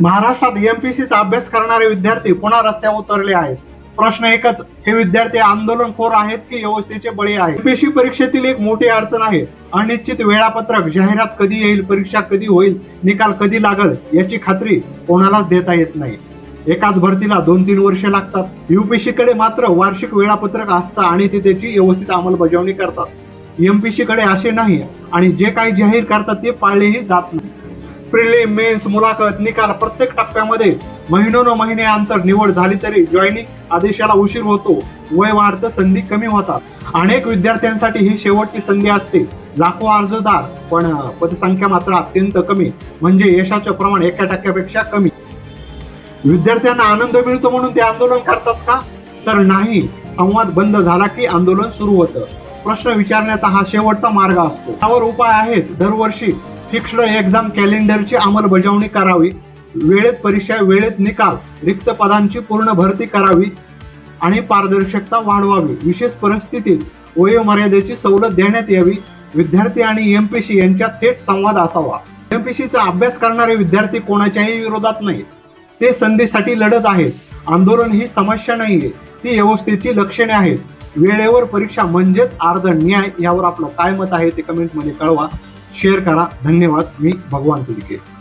महाराष्ट्रात एमपीसीचा अभ्यास करणारे विद्यार्थी पुन्हा रस्त्यावर उतरले आहेत. प्रश्न एकच हे विद्यार्थी आंदोलनखोर आहेत की व्यवस्थेचे बळी आहेत? एमपीसी परीक्षेतील एक मोठी अडचण आहे. अनिश्चित वेळापत्रक जाहिरात कधी येईल परीक्षा कधी होईल निकाल कधी लागल याची खात्री कोणालाच देता येत नाही. एकाच भरतीला दोन तीन वर्षे लागतात. युपीसी कडे मात्र वार्षिक वेळापत्रक असतं आणि ते त्याची व्यवस्थित अंमलबजावणी करतात. एमपीसी कडे असे नाही आणि जे काही जाहीर करतात ते पाळलेही जात नाही. प्रिलिम मेन्स मुलाखत निकाल प्रत्येक टप्प्यामध्ये महिनोन महिने अंतर निवड झाली तरी जॉईनिंग आदेशाला उशीर होतो. वय वाढतं संधी कमी होतात. अनेक विद्यार्थ्यांसाठी ही शेवटची संधी असते. लाखो अर्जदार पण पदसंख्या मात्र अत्यंत कमी. म्हणजे यशाचं प्रमाण एका टक्क्यापेक्षा कमी. विद्यार्थ्यांना आनंद मिळतो म्हणून ते आंदोलन करतात का? तर नाही. संवाद बंद झाला की आंदोलन सुरू होतं. प्रश्न विचारण्याचा हा शेवटचा मार्ग असतो. त्यावर उपाय आहेत दरवर्षी. फिक्स्ड एक्झाम कॅलेंडरची अंमलबजावणी करावी. वेळेत परीक्षा वेळेत निकाल रिक्त पदांची पूर्ण भरती करावी आणि पारदर्शकता वाढवावी. विशेष परिस्थितीत वयोमर्यादेची सवलत देण्यात यावी. विद्यार्थी आणि एम पी सी यांच्यात थेट संवाद असावा. एम पी सीचा अभ्यास करणारे विद्यार्थी कोणाच्याही विरोधात नाहीत. ते संधीसाठी लढत आहेत. आंदोलन ही समस्या नाहीये. ती व्यवस्थेची लक्षणे आहेत. वेळेवर परीक्षा म्हणजेच अर्ध न्याय यावर आपलं काय मत आहे ते कमेंटमध्ये कळवा. शेअर करा. धन्यवाद. मी भगवान तुर्के